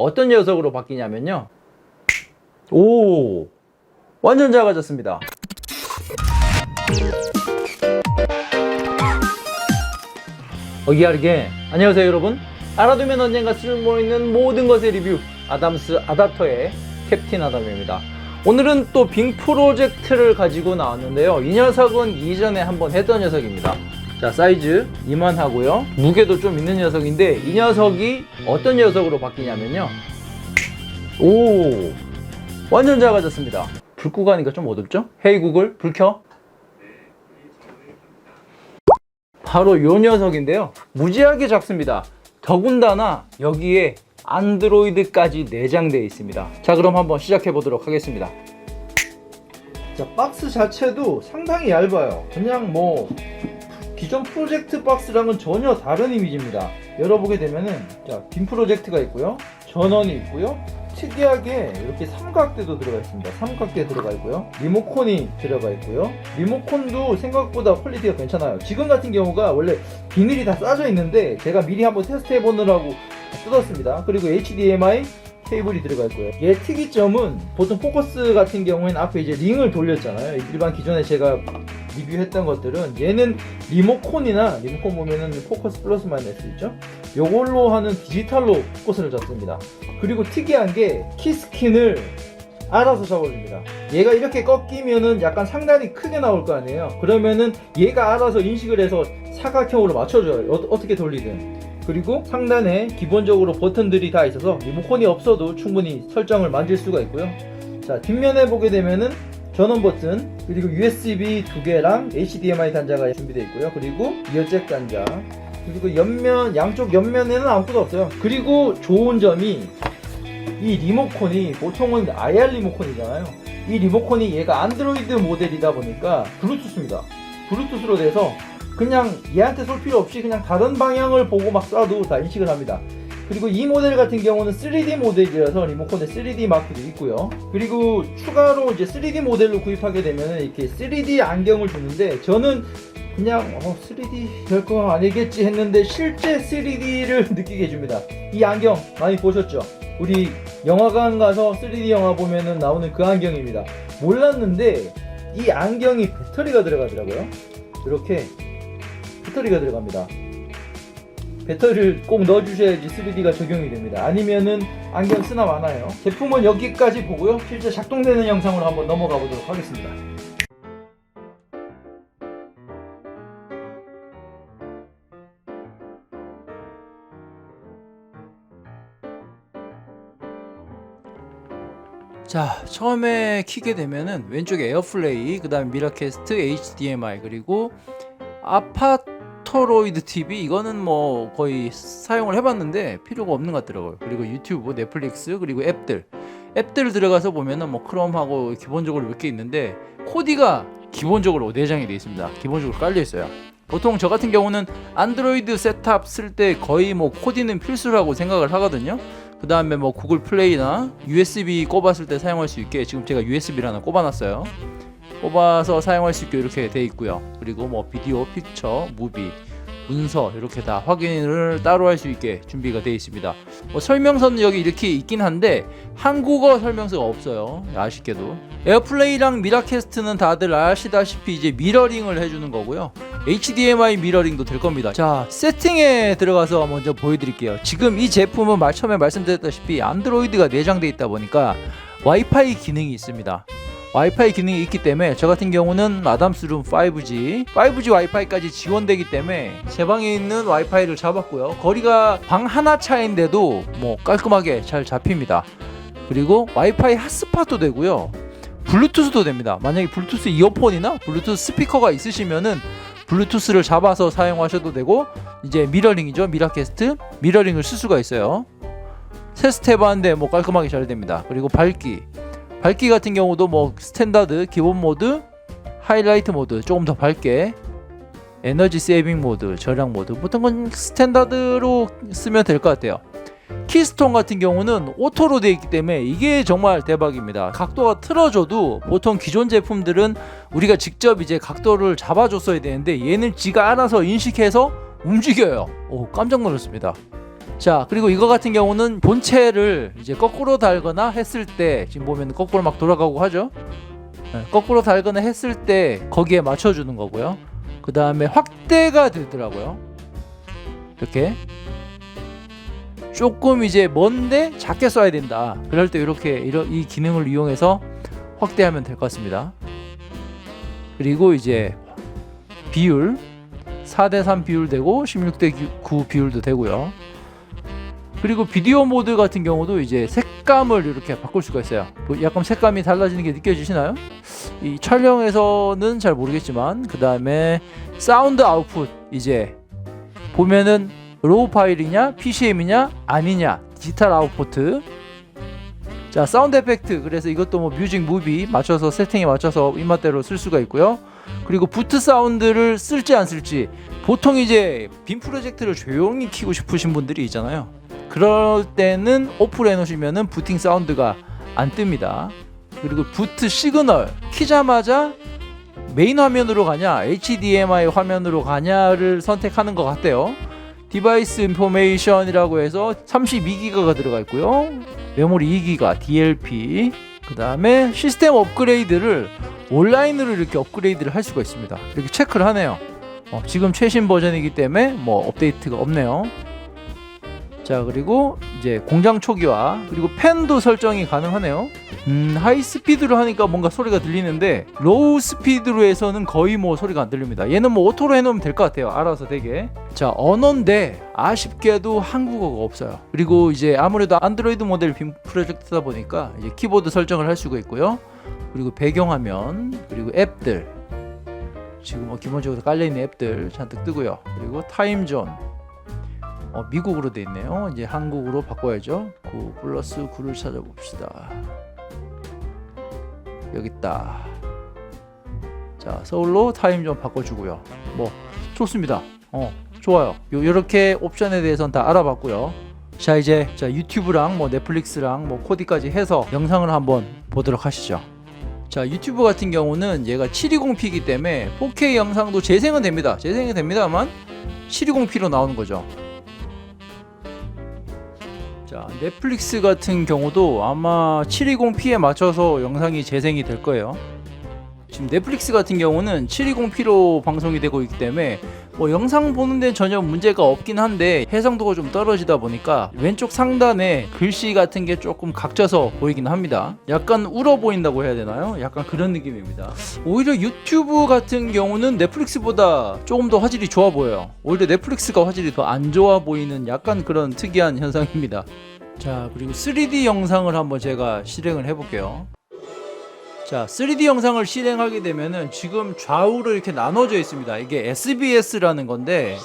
어떤 녀석으로 바뀌냐면요. 오, 완전 작아졌습니다. 어기야르게 안녕하세요 여러분 알아두면 언젠가 쓸모있는 모든 것의 리뷰 아담스 아답터의 캡틴 아담입니다 오늘은 또 빙 프로젝트를 가지고 나왔는데요 이 녀석은 이전에 한번 했던 녀석입니다 자 사이즈 이만하고요 무게도 좀 있는 녀석인데 이 녀석이 어떤 녀석으로 바뀌냐면요 오 완전 작아졌습니다 불 끄고 가니까 좀 어둡죠? 헤이 구글 불 켜. 바로 요 녀석인데요. 무지하게 작습니다. 더군다나 여기에 안드로이드까지 내장되어 있습니다. 자, 그럼 한번 시작해 보도록 하겠습니다. 자, 박스 자체도 상당히 얇아요. 그냥 뭐 기존 프로젝트 박스랑은 전혀 다른 이미지입니다. 열어보게 되면은 자, 빔 프로젝트가 있고요. 전원이 있고요. 특이하게 이렇게 삼각대도 들어가 있습니다. 삼각대 들어가 있고요. 리모콘이 들어가 있고요. 리모콘도 생각보다 퀄리티가 괜찮아요. 지금 같은 경우가 원래 비닐이 다 싸져 있는데 제가 미리 한번 테스트 해보느라고 뜯었습니다. 그리고 HDMI 케이블이 들어가 있고요. 얘 특이점은 보통 포커스 같은 경우에는 앞에 이제 링을 돌렸잖아요. 일반 기존에 제가 리뷰했던 것들은 얘는 리모콘이나 리모콘 보면은 포커스 플러스 마이너스 있죠? 요걸로 하는 디지털로 포커스를 잡습니다. 그리고 특이한 게 키스킨을 알아서 잡아줍니다. 얘가 이렇게 꺾이면은 약간 상단이 크게 나올 거 아니에요. 그러면은 얘가 알아서 인식을 해서 사각형으로 맞춰줘요. 어, 떻게 돌리든. 그리고 상단에 기본적으로 버튼들이 다 있어서 리모컨이 없어도 충분히 설정을 만질 수가 있고요. 자, 뒷면에 보게 되면은 전원 버튼, 그리고 USB 두 개랑 HDMI 단자가 준비되어 있고요. 그리고 이어잭 단자, 그리고 옆면, 양쪽 옆면에는 아무것도 없어요. 그리고 좋은 점이 이 리모컨이 보통은 IR 리모컨이잖아요. 이 리모컨이 얘가 안드로이드 모델이다 보니까 블루투스입니다. 블루투스로 돼서 그냥 얘한테 쏠 필요 없이 그냥 다른 방향을 보고 막 쏴도 다 인식을 합니다. 그리고 이 모델 같은 경우는 3D 모델이라서 리모컨에 3D 마크도 있고요. 그리고 추가로 이제 3D 모델로 구입하게 되면 이렇게 3D 안경을 주는데 저는 그냥 어, 3D 별거 아니겠지 했는데 실제 3D를 느끼게 해줍니다. 이 안경 많이 보셨죠? 우리 영화관 가서 3D 영화 보면은 나오는 그 안경입니다. 몰랐는데 이 안경이 배터리가 들어가더라고요. 이렇게 배터리가 들어갑니다. 배터리를 꼭 넣어주셔야지 3D가 적용이 됩니다. 아니면은 안경 쓰나 마나요. 제품은 여기까지 보고요. 실제 작동되는 영상으로 한번 넘어가 보도록 하겠습니다. 자 처음에 키게 되면은 왼쪽에 에어플레이 그 다음에 미라캐스트 HDMI 그리고 아파 토로이드 TV 이거는 뭐 거의 사용을 해봤는데 필요가 없는 것 같더라고요. 그리고 유튜브 넷플릭스 그리고 앱들. 앱들 들어가서 보면은 뭐 크롬하고 기본적으로 몇 개 있는데 코디가 기본적으로 내장이 되어 있습니다. 기본적으로 깔려 있어요. 보통 저 같은 경우는 안드로이드 셋탑 쓸 때 거의 뭐 코디는 필수라고 생각을 하거든요. 그 다음에 뭐 구글 플레이나 USB 꼽았을 때 사용할 수 있게 지금 제가 USB를 하나 꼽아놨어요. 꼽아서 사용할 수 있게 이렇게 돼 있고요. 그리고 뭐 비디오, 픽처, 무비, 문서 이렇게 다 확인을 따로 할 수 있게 준비가 되어 있습니다. 뭐 설명서는 여기 이렇게 있긴 한데 한국어 설명서가 없어요. 아쉽게도 에어플레이랑 미라캐스트는 다들 아시다시피 이제 미러링을 해주는 거고요. HDMI 미러링도 될 겁니다. 자, 세팅에 들어가서 먼저 보여드릴게요. 지금 이 제품은 말 처음에 말씀드렸다시피 안드로이드가 내장되어 있다 보니까 와이파이 기능이 있습니다. 와이파이 기능이 있기 때문에 저 같은 경우는 아담스룸 5G, 5G 와이파이까지 지원되기 때문에 제 방에 있는 와이파이를 잡았고요. 거리가 방 하나 차인데도 뭐 깔끔하게 잘 잡힙니다. 그리고 와이파이 핫스팟도 되고요. 블루투스도 됩니다. 만약에 블루투스 이어폰이나 블루투스 스피커가 있으시면은 블루투스를 잡아서 사용하셔도 되고 이제 미러링이죠 미라캐스트 미러링을 쓸 수가 있어요 테스트 해봤는데 뭐 깔끔하게 잘 됩니다 그리고 밝기 밝기 같은 경우도 뭐 스탠다드 기본 모드 하이라이트 모드 조금 더 밝게 에너지 세이빙 모드 절약 모드 보통 건 스탠다드로 쓰면 될 것 같아요 키스톤 같은 경우는 오토로 되어 있기 때문에 이게 정말 대박입니다. 각도가 틀어져도 보통 기존 제품들은 우리가 직접 이제 각도를 잡아줬어야 되는데 얘는 지가 알아서 인식해서 움직여요. 오 깜짝 놀랐습니다. 자 그리고 이거 같은 경우는 본체를 이제 거꾸로 달거나 했을 때 지금 보면 거꾸로 막 돌아가고 하죠? 네, 거꾸로 달거나 했을 때 거기에 맞춰주는 거고요. 그 다음에 확대가 되더라고요. 이렇게. 조금 이제 먼데 작게 써야 된다. 그럴 때 이렇게 이런 이 기능을 이용해서 확대하면 될 것 같습니다. 그리고 이제 비율. 4대3 비율 되고 16대 9 비율도 되고요 그리고 비디오 모드 같은 경우도 이제 색감을 이렇게 바꿀 수가 있어요. 뭐 약간 색감이 달라지는 게 느껴지시나요? 이 촬영에서는 잘 모르겠지만 그 다음에 사운드 아웃풋 이제 보면은 로우 파일이냐 PCM이냐 아니냐 디지털 아웃풋. 자 사운드 에펙트. 그래서 이것도 뭐 뮤직 무비 맞춰서 세팅에 맞춰서 입맛대로 쓸 수가 있고요. 그리고 부트 사운드를 쓸지 안 쓸지. 보통 이제 빔 프로젝트를 조용히 키고 싶으신 분들이 있잖아요 그럴 때는 오프를 해놓으시면은 부팅 사운드가 안 뜹니다. 그리고 부트 시그널 키자마자 메인 화면으로 가냐 HDMI 화면으로 가냐를 선택하는 것 같대요. 디바이스 인포메이션이라고 해서 32기가가 들어가 있고요. 메모리 2기가 DLP 그 다음에 시스템 업그레이드를 온라인으로 이렇게 업그레이드를 할 수가 있습니다. 이렇게 체크를 하네요. 어, 지금 최신 버전이기 때문에 뭐 업데이트가 없네요 자 그리고 이제 공장 초기화 그리고 팬도 설정이 가능하네요. 음 하이 스피드로 하니까 뭔가 소리가 들리는데 로우 스피드로 해서는 거의 뭐 소리가 안 들립니다. 얘는 뭐 오토로 해놓으면 될 것 같아요 알아서 되게. 자 언어인데 아쉽게도 한국어가 없어요. 그리고 이제 아무래도 안드로이드 모델 빔 프로젝트다 보니까 이제 키보드 설정을 할 수가 있고요. 그리고 배경화면 그리고 앱들. 지금 뭐 기본적으로 깔려있는 앱들 잔뜩 뜨고요. 그리고 타임존 어, 미국으로 돼 있네요. 이제 한국으로 바꿔야죠. 9 플러스 9를 찾아봅시다. 여기 있다. 자, 서울로 타임 좀 바꿔주고요. 뭐 좋습니다. 어, 좋아요. 요 요렇게 옵션에 대해서는 다 알아봤고요. 자, 이제 자 유튜브랑 뭐 넷플릭스랑 뭐 코디까지 해서 영상을 한번 보도록 하시죠. 자, 유튜브 같은 경우는 얘가 720p이기 때문에 4K 영상도 재생은 됩니다. 재생이 됩니다만 720p로 나오는 거죠. 자, 넷플릭스 같은 경우도 아마 720p에 맞춰서 영상이 재생이 될 거예요. 지금 넷플릭스 같은 경우는 720p로 방송이 되고 있기 때문에 뭐 영상 보는 데 전혀 문제가 없긴 한데 해상도가 좀 떨어지다 보니까 왼쪽 상단에 글씨 같은 게 조금 각져서 보이긴 합니다. 약간 울어 보인다고 해야 되나요? 약간 그런 느낌입니다. 오히려 유튜브 같은 경우는 넷플릭스보다 조금 더 화질이 좋아 보여요. 오히려 넷플릭스가 화질이 더 안 좋아 보이는 약간 그런 특이한 현상입니다. 자, 그리고 3D 영상을 한번 제가 실행을 해볼게요. 자, 3D 영상을 실행하게 되면은 지금 좌우로 이렇게 나눠져 있습니다. 이게 SBS라는 건데,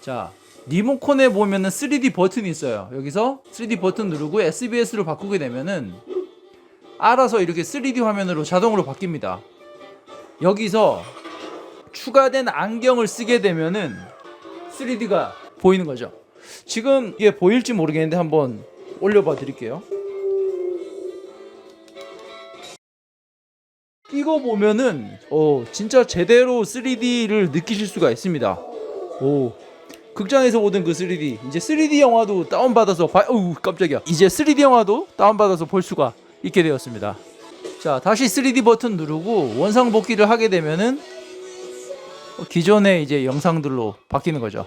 자, 리모컨에 보면은 3D 버튼이 있어요. 여기서 3D 버튼 누르고 SBS로 바꾸게 되면은 알아서 이렇게 3D 화면으로 자동으로 바뀝니다. 여기서 추가된 안경을 쓰게 되면은 3D가 보이는 거죠. 지금 이게 보일지 모르겠는데 한번 올려봐 드릴게요. 이거 보면은 어 진짜 제대로 3D를 느끼실 수가 있습니다. 오 극장에서 보던 그 3D 이제 3D 영화도 다운 받아서 봐. 어우 깜짝이야. 이제 3D 영화도 다운 받아서 볼 수가 있게 되었습니다. 자 다시 3D 버튼 누르고 원상 복귀를 하게 되면은 기존의 이제 영상들로 바뀌는 거죠.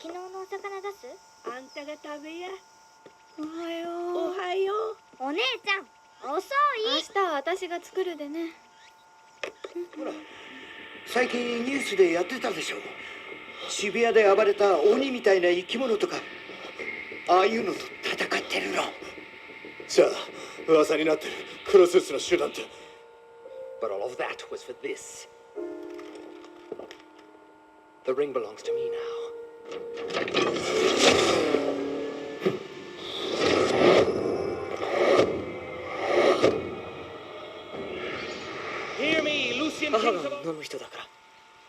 昨日のお魚出す？当あんたが食べや。おはよう。おはよう。お姉ちゃん遅い。明日は私が作るでね。最近ニュースでやってたでしょ。渋谷で暴れた鬼みたいな生き物とかああいうのと戦ってるの。じゃあ噂になってるクロスーツの手段って。But all of that was for this. The ring belongs to me now 母が飲む人だか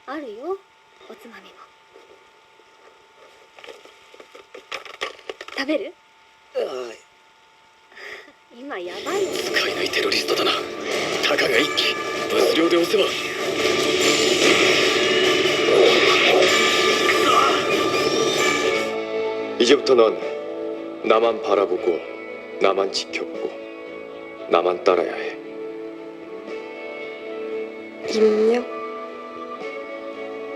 ら。あるよおつまみも。食べる？あ今やばいよ。使えないテロリストだな。たかが一機物量で押せば 이제부터 넌 나만 바라보고 나만 지켜보고 나만 따라야 해. 입력?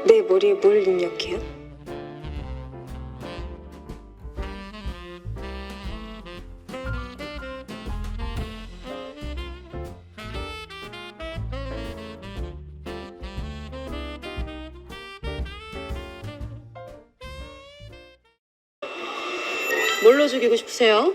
내 머리에 뭘 입력해요? 뭘로 죽이고 싶으세요?